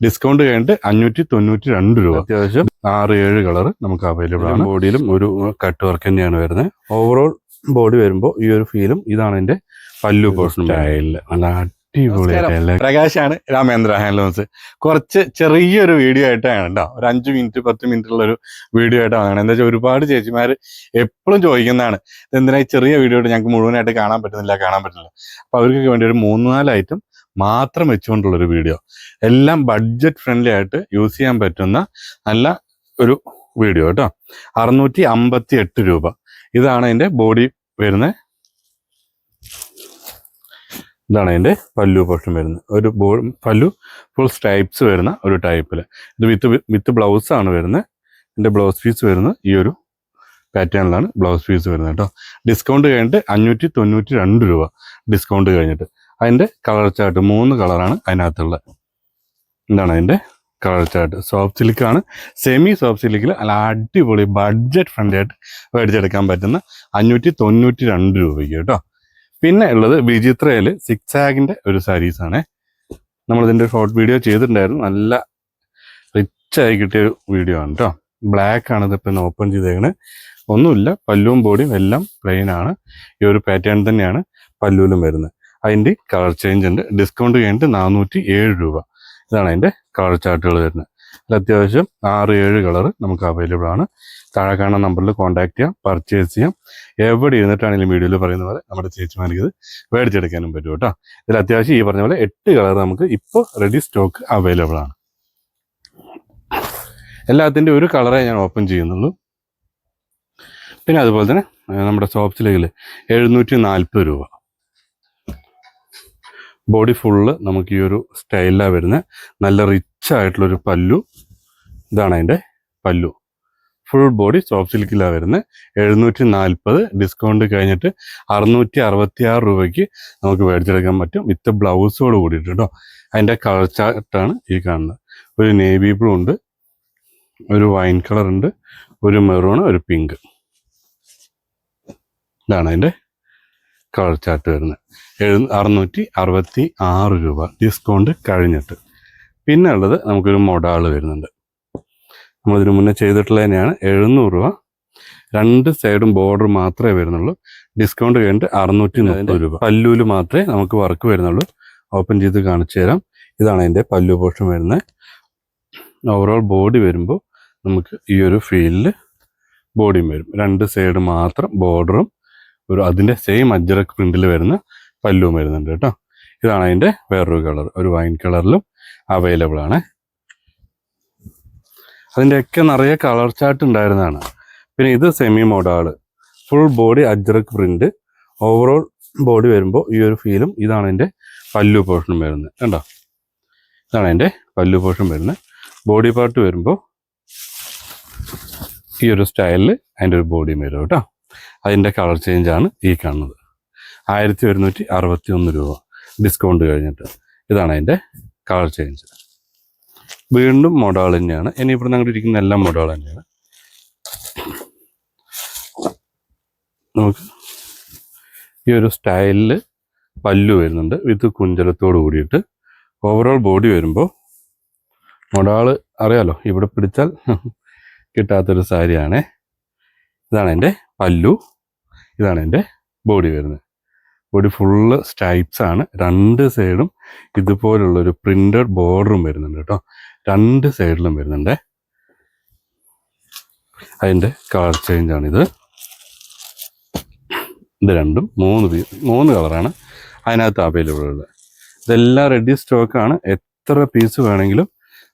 Discount കഴിഞ്ഞിട്ട് അഞ്ഞൂറ്റി തൊണ്ണൂറ്റി രണ്ട് രൂപ. അത്യാവശ്യം. ആറ് ഏഴ് കളർ നമുക്ക് അവൈലബിൾ ആണ്. ബോഡിയിലും ഒരു കട്ട് വർക്ക് തന്നെയാണ് വരുന്നത്. ഓവറോൾ ബോഡി വരുമ്പോൾ ഈ ഒരു ഫീലും ഇതാണ് എന്റെ പല്ലു പോർഷൻ നല്ല അടിപൊളിയായിട്ടല്ലേ പ്രകാശാണ് രാമേന്ദ്ര ഹാൻഡ്ലൂംസ്. കുറച്ച് ചെറിയൊരു വീഡിയോ ആയിട്ടാണ് കേട്ടോ. ഒരു അഞ്ച് മിനിറ്റ് പത്ത് മിനിറ്റ് ഉള്ള ഒരു വീഡിയോ ആയിട്ടാണ് എന്താ വെച്ചാൽ ഒരുപാട് ചേച്ചിമാർ എപ്പോഴും ചോദിക്കുന്നതാണ് എന്തിനാ ചെറിയ വീഡിയോ ആയിട്ട് ഞങ്ങൾക്ക് മുഴുവനായിട്ട് കാണാൻ പറ്റുന്നില്ല കാണാൻ പറ്റുന്നില്ല? അപ്പൊ അവർക്കൊക്കെ വേണ്ടി ഒരു മൂന്ന് നാല് ഐറ്റം മാത്രം വെച്ചുകൊണ്ടുള്ള ഒരു വീഡിയോ എല്ലാം ബഡ്ജറ്റ് ഫ്രണ്ട്ലി ആയിട്ട് യൂസ് ചെയ്യാൻ പറ്റുന്ന നല്ല ഒരു വീഡിയോ കേട്ടോ അറുന്നൂറ്റി അമ്പത്തി എട്ട് രൂപ. ഇതാണ് അതിന്റെ ബോഡി വരുന്നത് ഇതാണ് അതിന്റെ പല്ലു പോർഷൻ വരുന്നത്. ഒരു ബോ പല്ലു ഫുൾ സ്ട്രൈപ്സ് വരുന്ന ഒരു ടൈപ്പിൽ ഇത് വിത്ത് വിത്ത് ബ്ലൗസ് ആണ് വരുന്നത്. ഇതിന്റെ ബ്ലൗസ് പീസ് വരുന്നത് ഈ ഒരു പാറ്റേണിലാണ് ബ്ലൗസ് പീസ് വരുന്നത് കേട്ടോ ഡിസ്കൗണ്ട് കഴിഞ്ഞിട്ട് അഞ്ഞൂറ്റി തൊണ്ണൂറ്റി രണ്ട് രൂപ ഡിസ്കൗണ്ട് കഴിഞ്ഞിട്ട്. അതിന്റെ കളർ ചാർട്ട് മൂന്ന് കളറാണ് അതിനകത്തുള്ളത്. എന്താണ് അതിന്റെ കളർ ചാർട്ട് സോഫ്റ്റ് സിൽക്കാണ് സെമി സോഫ്റ്റ് സിൽക്കിൽ അല്ല അടിപൊളി ബഡ്ജറ്റ് ഫ്രണ്ട്ലി ആയിട്ട് മേടിച്ചെടുക്കാൻ പറ്റുന്ന അഞ്ഞൂറ്റി തൊണ്ണൂറ്റി രണ്ട് രൂപയ്ക്ക് കേട്ടോ. പിന്നെ ഉള്ളത് വിചിത്രയിൽ സിക്സ് ആഗിന്റെ ഒരു സാരീസാണേ നമ്മളിതിന്റെ ഷോർട്ട് വീഡിയോ ചെയ്തിട്ടുണ്ടായിരുന്നു. നല്ല റിച്ച് ആയി കിട്ടിയ വീഡിയോ ആണ് കേട്ടോ. ബ്ലാക്ക് ആണ് ഇതിപ്പോൾ ഓപ്പൺ ചെയ്തേക്കണേ. ഒന്നുമില്ല പല്ലുവും ബോഡിയും എല്ലാം പ്ലെയിൻ ആണ്. ഈ ഒരു പാറ്റേൺ തന്നെയാണ് പല്ലുവിലും വരുന്നത്. അതിന്റെ കളർ ചേഞ്ച് ഉണ്ട്. ഡിസ്കൗണ്ട് കഴിഞ്ഞിട്ട് നാനൂറ്റി ഏഴ് രൂപ. ഇതാണ് അതിന്റെ കളർ ചാർട്ടുകൾ വരുന്നത്. അതിൽ അത്യാവശ്യം ആറ് ഏഴ് കളർ നമുക്ക് അവൈലബിൾ ആണ്. താഴെ കാണുന്ന നമ്പറിൽ കോൺടാക്ട് ചെയ്യാം പർച്ചേസ് ചെയ്യാം. എവിടെ ഇരുന്നിട്ടാണെങ്കിലും വീഡിയോയിൽ പറയുന്ന പോലെ നമ്മുടെ ചേച്ചിമാർക്ക് ഇത് മേടിച്ചെടുക്കാനും പറ്റും കേട്ടോ. ഇതിൽ അത്യാവശ്യം ഈ പറഞ്ഞ പോലെ എട്ട് കളർ നമുക്ക് ഇപ്പോൾ റെഡി സ്റ്റോക്ക് അവൈലബിൾ ആണ്. എല്ലാത്തിന്റെ ഒരു കളറേ ഞാൻ ഓപ്പൺ ചെയ്യുന്നുള്ളൂ. പിന്നെ അതുപോലെ തന്നെ നമ്മുടെ ഷോപ്സിലേക്ക് എഴുന്നൂറ്റി നാൽപ്പത് രൂപ. ബോഡി ഫുള്ള് നമുക്ക് ഈ ഒരു സ്റ്റൈലിലാണ് വരുന്നത് നല്ല റിച്ച് ആയിട്ടുള്ളൊരു പല്ലു. ഇതാണ് അതിന്റെ പല്ലു. ഫുൾ ബോഡി സോഫ്റ്റ് സിൽക്കിലാണ് വരുന്നത് എഴുന്നൂറ്റി നാൽപ്പത് ഡിസ്കൗണ്ട് കഴിഞ്ഞിട്ട് അറുന്നൂറ്റി അറുപത്തി ആറ് രൂപയ്ക്ക് നമുക്ക് മേടിച്ചെടുക്കാൻ പറ്റും. വിത്ത് ബ്ലൗസോട് കൂടിയിട്ട് കേട്ടോ അതിന്റെ കളർ ചാർട്ടാണ് ഈ കാണുന്നത് ഒരു നേവി ബ്ലൂ ഉണ്ട്. ഒരു വൈൻ കളർ ഉണ്ട്. ഒരു മെറൂൺ ഒരു പിങ്ക് ഇതാണ് അതിന്റെ കളർ ചാർട്ട് വരുന്നത്. എഴു അറുന്നൂറ്റി അറുപത്തി ആറ് രൂപ ഡിസ്കൗണ്ട് കഴിഞ്ഞിട്ട്. പിന്നെ ഉള്ളത് നമുക്കൊരു മൊഡാൾ വരുന്നുണ്ട്. നമ്മളിതിനു മുന്നേ ചെയ്തിട്ടുള്ള തന്നെയാണ് എഴുന്നൂറ് രൂപ. രണ്ട് സൈഡും ബോർഡർ മാത്രമേ വരുന്നുള്ളൂ. ഡിസ്കൗണ്ട് കഴിഞ്ഞിട്ട് അറുന്നൂറ്റി മുപ്പത് രൂപ. പല്ലൂൽ മാത്രമേ നമുക്ക് വർക്ക് വരുന്നുള്ളൂ. ഓപ്പൺ ചെയ്ത് കാണിച്ചു തരാം. ഇതാണ് അതിന്റെ പല്ലു പോർഷൻ വരുന്നത്. ഓവറോൾ ബോഡി വരുമ്പോൾ നമുക്ക് ഈ ഒരു ഫീലിൽ ബോഡിയും വരും. രണ്ട് സൈഡ് മാത്രം ബോർഡറും ഒരു അതിന്റെ സെയിം അജ്രക് പ്രിന്റിൽ വരുന്ന പല്ലുവും വരുന്നുണ്ട് കേട്ടോ. ഇതാണ് അതിന്റെ വേറൊരു കളർ ഒരു വൈൻ കളറിലും അവൈലബിൾ ആണ്. അതിന്റെയൊക്കെ നിറയെ കളർ ചാർട്ട് ഉണ്ടായിരുന്നതാണ്. പിന്നെ ഇത് semi modal full body Ajrak print overall body വരുമ്പോൾ ഈ ഒരു ഫീലും ഇതാണ് അതിന്റെ പല്ലു പോർഷനും വരുന്നത് കണ്ടോ? ഇതാണ് അതിന്റെ പല്ലു പോർഷൻ വരുന്നത്. ബോഡി പാർട്ട് വരുമ്പോൾ ഈ ഒരു സ്റ്റൈലിൽ അതിന്റെ ഒരു ബോഡിയും വരും കേട്ടോ. അതിന്റെ കളർ ചേഞ്ചാണ് ഈ കാണുന്നത്. ആയിരത്തി ഒരുന്നൂറ്റി അറുപത്തി ഒന്ന് രൂപ ഡിസ്കൗണ്ട് കഴിഞ്ഞിട്ട് ഇതാണ് അതിന്റെ കളർ ചേഞ്ച്. വീണ്ടും മോഡൽ തന്നെയാണ്. ഇനി ഇവിടെ ഞങ്ങൾ ഇരിക്കുന്ന എല്ലാം മോഡൽ തന്നെയാണ്. നമുക്ക് ഈ ഒരു സ്റ്റൈലിൽ പല്ലു വരുന്നുണ്ട്. വിത്ത് കുഞ്ചലത്തോട് കൂടിയിട്ട് ഓവറോൾ ബോഡി വരുമ്പോൾ മൊടാൾ അറിയാലോ ഇവിടെ പിടിച്ചാൽ കിട്ടാത്തൊരു സാരിയാണേ. ഇതാണ് എന്റെ പല്ലു. ഇതാണ് എന്റെ ബോഡി വരുന്നത്. ബോഡി ഫുള്ള് സ്ട്രൈപ്സ് ആണ്. രണ്ട് സൈഡും ഇതുപോലുള്ളൊരു പ്രിന്റഡ് ബോർഡറും വരുന്നുണ്ട് കേട്ടോ. രണ്ട് സൈഡിലും വരുന്നുണ്ട്. അതിന്റെ കളർ ചേഞ്ച് ആണിത് ഇത്. രണ്ടും മൂന്ന് മൂന്ന് കളറാണ് അതിനകത്ത് അവൈലബിൾ ഉള്ളത്. ഇതെല്ലാം റെഡി സ്റ്റോക്കാണ് എത്ര പീസ് വേണമെങ്കിലും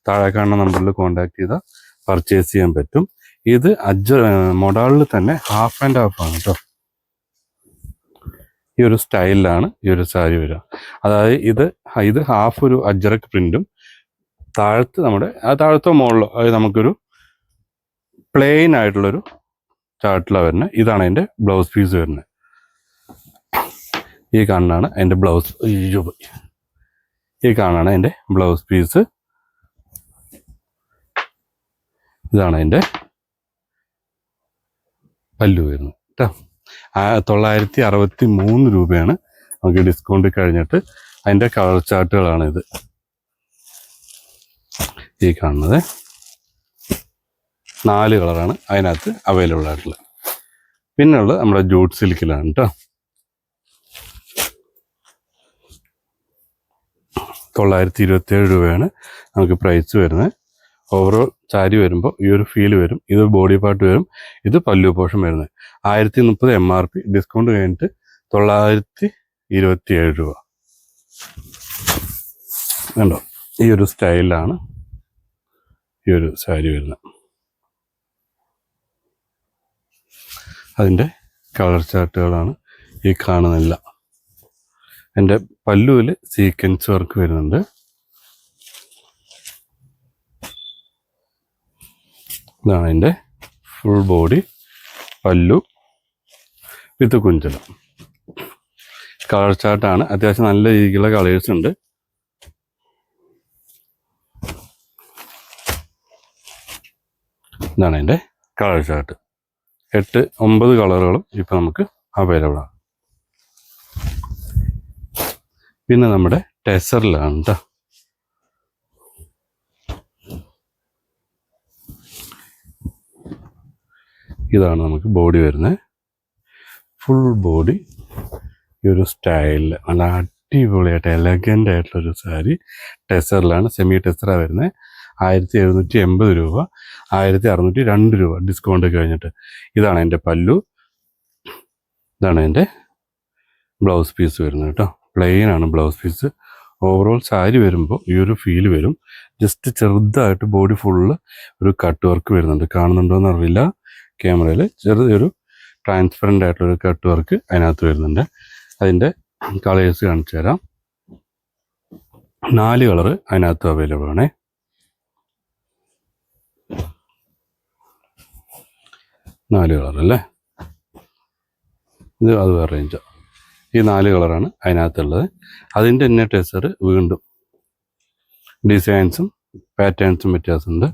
താഴെ കാണുന്ന നമ്പറിൽ കോൺടാക്ട് ചെയ്താൽ പർച്ചേസ് ചെയ്യാൻ പറ്റും. ഇത് അജ് മൊഡാളിൽ തന്നെ ഹാഫ് ആൻഡ് ഹാഫ് ആണ് കേട്ടോ. ഈ ഒരു സ്റ്റൈലിലാണ് ഈ ഒരു സാരി വരിക. അതായത് ഇത് ഇത് ഹാഫ് ഒരു അജറക് പ്രിന്റും താഴത്ത് നമ്മുടെ ആ താഴത്തോ മുകളിലോ അതായത് നമുക്കൊരു പ്ലെയിൻ ആയിട്ടുള്ളൊരു ചാർട്ടിലാണ് വരുന്നത് ഇതാണ് അതിന്റെ ബ്ലൗസ് പീസ് വരുന്നത് ഈ കാണാണ് അതിന്റെ ബ്ലൗസ്. ഈ കാണാണ് അതിന്റെ ബ്ലൗസ് പീസ് ഇതാണ് അതിന്റെ പല്ലു വരുന്നത്. കേട്ടോ തൊള്ളായിരത്തി അറുപത്തി മൂന്ന് രൂപയാണ് നമുക്ക് ഡിസ്കൗണ്ട് കഴിഞ്ഞിട്ട് അതിന്റെ കളർ ചാർട്ടുകളാണ് ഇത് ഈ കാണുന്നത് നാല് കളറാണ് അതിനകത്ത് അവൈലബിൾ ആയിട്ടുള്ളത്. പിന്നുള്ളത് നമ്മുടെ ജൂട്ട് സിൽക്കിലാണ് കേട്ടോ തൊള്ളായിരത്തി ഇരുപത്തേഴ് രൂപയാണ് നമുക്ക് പ്രൈസ് വരുന്നത്. ഓവറോൾ സാരി വരുമ്പോൾ ഈ ഒരു ഫീൽ വരും ഇത് ബോഡി പാർട്ട് വരും ഇത് പല്ലു പോഷൻ വരുന്നത്. ആയിരത്തി മുപ്പത് എം ആർ പി ഡിസ്കൗണ്ട് കഴിഞ്ഞിട്ട് തൊള്ളായിരത്തി ഇരുപത്തി ഏഴ് രൂപ. കണ്ടോ? ഈ ഒരു സ്റ്റൈലാണ് ഈ ഒരു സാരി വരുന്നത്. അതിന്റെ കളർ ചാർട്ടുകളാണ് ഈ കാണുന്നില്ല എന്റെ പല്ലുവിൽ സീക്വൻസ് വർക്ക് വരുന്നുണ്ട്. ഇതാണ് അതിന്റെ ഫുൾ ബോഡി പല്ലു. വിത്ത് കുഞ്ചലം കളർ ചാർട്ടാണ് അത്യാവശ്യം നല്ല രീതിക്കുള്ള കളേഴ്സ് ഉണ്ട്. ഇതാണ് അതിന്റെ കളർ ചാർട്ട് എട്ട് ഒമ്പത് കളറുകളും ഇപ്പം നമുക്ക് അവൈലബിൾ ആണ്. പിന്നെ നമ്മുടെ ടെസറിലാണ് കേട്ടോ ഇതാണ് നമുക്ക് ബോഡി വരുന്നത് ഫുൾ ബോഡി ഈ ഒരു സ്റ്റൈലിൽ നല്ല അടിപൊളിയായിട്ട് എലഗന്റ് ആയിട്ടുള്ളൊരു സാരി ടെസറിലാണ് സെമി ടെസറാണ് വരുന്നത് ആയിരത്തി എഴുന്നൂറ്റി എൺപത് രൂപ. ആയിരത്തി അറുന്നൂറ്റി രണ്ട് രൂപ ഡിസ്കൗണ്ട് കഴിഞ്ഞിട്ട്. ഇതാണ് എന്റെ പല്ലു. ഇതാണ് എന്റെ ബ്ലൗസ് പീസ് വരുന്നത് കേട്ടോ. പ്ലെയിൻ ആണ് ബ്ലൗസ് പീസ് ഓവറോൾ സാരി വരുമ്പോൾ ഈ ഒരു ഫീൽ വരും. ജസ്റ്റ് ചെറുതായിട്ട് ബോഡി ഫുള്ള് ഒരു കട്ട് വർക്ക് വരുന്നുണ്ട്. കാണുന്നുണ്ടോ എന്ന് അറിയില്ല. ക്യാമറയിൽ ചെറിയൊരു ട്രാൻസ്പെറന്റ് ആയിട്ടുള്ളൊരു കട്ട് വർക്ക് അതിനകത്ത് വരുന്നുണ്ട്. അതിന്റെ കളേഴ്സ് കാണിച്ചു തരാം. നാല് കളർ അതിനകത്ത് അവൈലബിൾ ആണ്. നാല് കളർ അല്ലേ? ഇത് അത് വേറെ റേഞ്ചാണ് ഈ നാല് കളറാണ് അതിനകത്തുള്ളത്. അതിന്റെ തന്നെ ടെസർ വീണ്ടും ഡിസൈൻസും പാറ്റേൺസും വ്യത്യാസമുണ്ട്.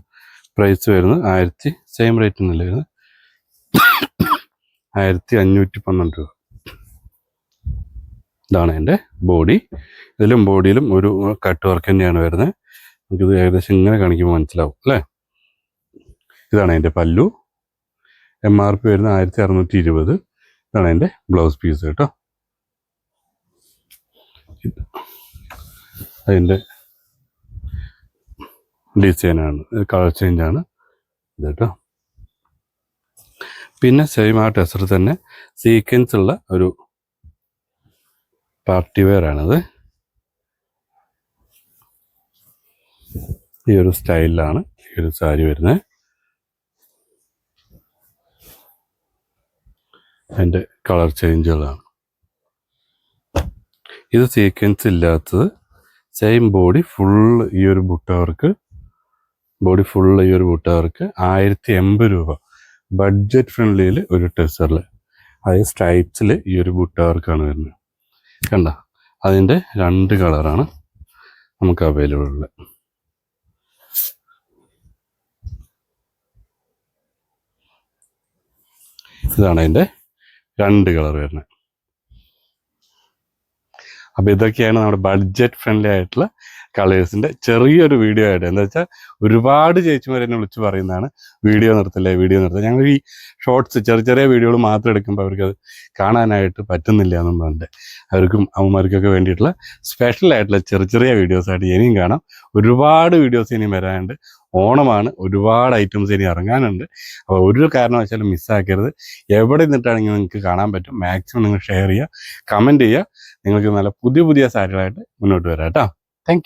പ്രൈസ് വരുന്നത് ആയിരത്തി സെയിം റേറ്റ് തന്നെയല്ലേ വരുന്നത്? ആയിരത്തി അഞ്ഞൂറ്റി പന്ത്രണ്ട് രൂപ. ഇതാണ് എന്റെ ബോഡി. ഇതിലും ബോഡിയിലും ഒരു കട്ട് വർക്ക് തന്നെയാണ് വരുന്നത്. നമുക്കിത് ഏകദേശം ഇങ്ങനെ കാണിക്കുമ്പോൾ മനസ്സിലാവും അല്ലേ? ഇതാണ് എന്റെ പല്ലു. എം ആർ പി വരുന്ന ആയിരത്തി അറുന്നൂറ്റി ഇരുപത് ഇതാണ് എന്റെ ബ്ലൗസ് പീസ് കേട്ടോ. അതിന്റെ ഡിസൈനാണ് കളർ ചേഞ്ചാണ് ഇത് കേട്ടോ. പിന്നെ സെയിം ആ ടെസർ തന്നെ സീക്വൻസ് ഉള്ള ഒരു പാർട്ടി വെയർ ആണത്. ഈ ഒരു സ്റ്റൈലിലാണ് ഈ ഒരു സാരി വരുന്നത് അതിന്റെ കളർ ചേഞ്ചുകളാണ് ഇത് സീക്വൻസ് ഇല്ലാത്തത്. സെയിം ബോഡി ഫുൾ ഈ ഒരു ബുട്ടവർക്ക് ബോഡി ഫുൾ ഈ ഒരു ബുട്ടവർക്ക് ആയിരത്തി എൺപത് രൂപ. ബഡ്ജറ്റ് ഫ്രണ്ട്ലിയിൽ ഒരു ടെസറിൽ അതായത് സ്ട്രൈപ്സിൽ ഈ ഒരു ബുട്ടവർക്കാണ് വരുന്നത്. കണ്ട? അതിന്റെ രണ്ട് കളറാണ് നമുക്ക് അവൈലബിൾ ഉള്ളത്. ഇതാണ് അതിന്റെ രണ്ട് കളർ വരുന്നത്. അപ്പോൾ ഇതൊക്കെയാണ് നമ്മുടെ ബഡ്ജറ്റ് ഫ്രണ്ട്ലി ആയിട്ടുള്ള കളേഴ്സിന്റെ ചെറിയൊരു വീഡിയോ ആയിട്ട്. എന്താ വെച്ചാൽ ഒരുപാട് ചേച്ചിമാർ എന്നെ വിളിച്ച് പറയുന്നതാണ് വീഡിയോ നിർത്തില്ലേ വീഡിയോ നിർത്തുക ഞങ്ങൾ ഈ ഷോർട്സ് ചെറിയ ചെറിയ വീഡിയോകൾ മാത്രം എടുക്കുമ്പോൾ അവർക്ക് അത് കാണാനായിട്ട് പറ്റുന്നില്ല എന്നും പറഞ്ഞിട്ട് അവർക്കും അമ്മമാർക്കൊക്കെ വേണ്ടിയിട്ടുള്ള സ്പെഷ്യൽ ആയിട്ടുള്ള ചെറിയ ചെറിയ വീഡിയോസ് ആയിട്ട് ഇനിയും കാണാം. ഒരുപാട് വീഡിയോസ് ഇനിയും വരാനുണ്ട്. ഓണമാണ് ഒരുപാട് ഐറ്റംസ് ഇനി ഇറങ്ങാനുണ്ട്. അപ്പോൾ ഒരു കാരണവശാലും മിസ്സാക്കരുത് എവിടെ നിന്നിട്ടാണെങ്കിൽ നിങ്ങൾക്ക് കാണാൻ പറ്റും. മാക്സിമം നിങ്ങൾ ഷെയർ ചെയ്യുക കമന്റ് ചെയ്യുക. നിങ്ങൾക്ക് നല്ല പുതിയ പുതിയ സാരികളായിട്ട് മുന്നോട്ട് വരാം കേട്ടോ. താങ്ക്